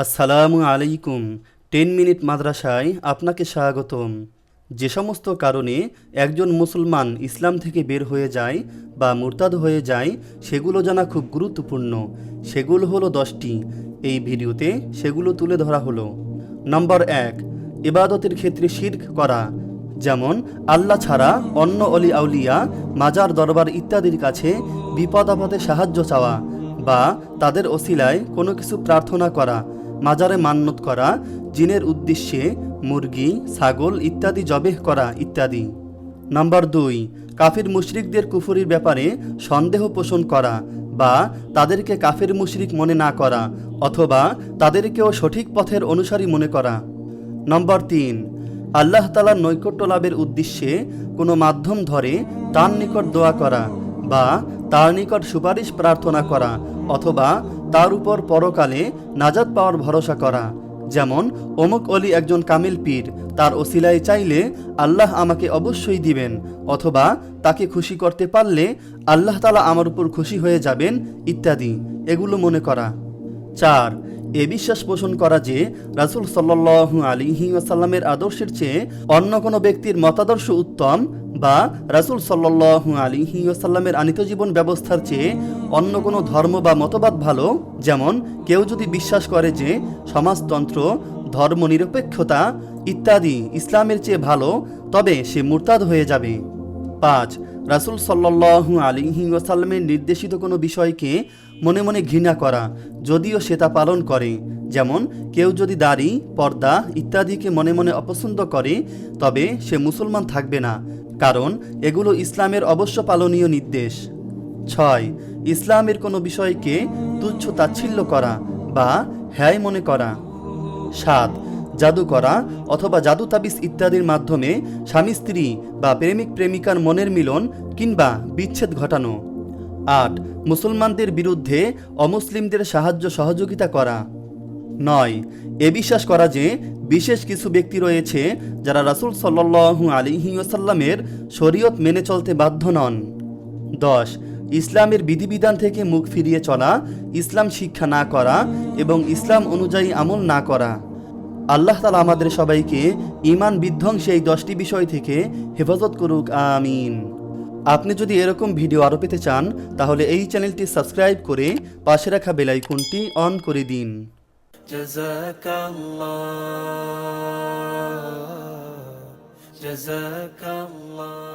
আসসালামু আলাইকুম। Ten minute মাদ্রাসায় আপনাকে স্বাগতম। যে সমস্ত কারণে একজন মুসলমান ইসলাম থেকে বের হয়ে যায় বা মুরতাদ হয়ে যায়, সেগুলো জানা খুব গুরুত্বপূর্ণ। সেগুলো হলো দশটি। এই ভিডিওতে সেগুলো তুলে ধরা হলো। নম্বর এক, ইবাদতের ক্ষেত্রে শির্ক করা। যেমন, আল্লাহ ছাড়া অন্য অলি আউলিয়া, মাজার, দরবার ইত্যাদির কাছে বিপদ আপদে সাহায্য চাওয়া বা তাদের ওসিলায় কোনো কিছু প্রার্থনা করা। মাজারে মান্যত করা, জিনের উদ্দেশ্যে মুরগি, ছাগল ইত্যাদি জবেহ করা ইত্যাদি। নাম্বার দুই, কাফির মুশরিকদের কুফুরির ব্যাপারে সন্দেহ পোষণ করা বা তাদেরকে কাফির মুশরিক মনে না করা অথবা তাদেরকেও সঠিক পথের অনুসারী মনে করা। নম্বর তিন, আল্লাহ তালার নৈকট্য লাভের উদ্দেশ্যে কোনো মাধ্যম ধরে তার নিকট দোয়া করা বা তার নিকট সুপারিশ প্রার্থনা করা অথবা তার উপর পরকালে নাজাত পাওয়ার ভরসা করা। যেমন, অমুক অলি একজন কামিল পীর, তার ওসিলায় চাইলে আল্লাহ আমাকে অবশ্যই দিবেন, অথবা তাকে খুশি করতে পারলে আল্লাহ তালা আমার উপর খুশি হয়ে যাবেন, ইত্যাদি, এগুলো মনে করা। চার, এ বিশ্বাস পোষণ করা যে রাসুল সাল্লাহ আলিহি আদর্শের চেয়ে অন্য কোনো ব্যক্তির মতাদর্শ উত্তম বা রাসুল সাল্লাহ আলিহি আসাল্লামের আনিত জীবন ব্যবস্থার চেয়ে অন্য কোনো ধর্ম বা মতবাদ ভালো? যেমন, কেউ যদি বিশ্বাস করে যে সমাজতন্ত্র, ধর্মনিরপেক্ষতা ইত্যাদি ইসলামের চেয়ে ভালো, তবে সে মুরতাদ হয়ে যাবে। পাঁচ, রাসুল সাল্লাহু আলিহি ওয়াসাল্লামের নির্দেশিত কোনো বিষয়কে মনে মনে ঘৃণা করা, যদিও সে তা পালন করে। যেমন, কেউ যদি দাড়ি, পর্দা ইত্যাদিকে মনে মনে অপছন্দ করে, তবে সে মুসলমান থাকবে না, কারণ এগুলো ইসলামের অবশ্য পালনীয় নির্দেশ। ছয়, ইসলামের কোনো বিষয়কে তুচ্ছ তাচ্ছিল্য করা বা হ্যায় মনে করা। সাত, জাদু করা অথবা জাদু তাবিজ ইত্যাদির মাধ্যমে স্বামী, স্ত্রী বা প্রেমিক, প্রেমিকার মনের মিলন কিংবা বিচ্ছেদ ঘটানো। আট, মুসলমানদের বিরুদ্ধে অমুসলিমদের সাহায্য সহযোগিতা করা। নয়। এ বিশ্বাস করা যে বিশেষ কিছু ব্যক্তি রয়েছে যারা রাসুল সাল্লু আলিহি ওসাল্লামের শরীয়ত মেনে চলতে বাধ্য নন। দশ, ইসলামের বিধিবিধান থেকে মুখ ফিরিয়ে চলা, ইসলাম শিক্ষা না করা এবং ইসলাম অনুযায়ী আমল না করা। আল্লাহ তালা আমাদের সবাইকে ইমান বিধ্বংসী এই দশটি বিষয় থেকে হেফাজত করুক, আমিন। আপনি যদি এরকম ভিডিও আরও পেতে চান, তাহলে এই চ্যানেলটি সাবস্ক্রাইব করে পাশে রাখা বেলাইকনটি অন করে দিন। جزاك الله جزاك الله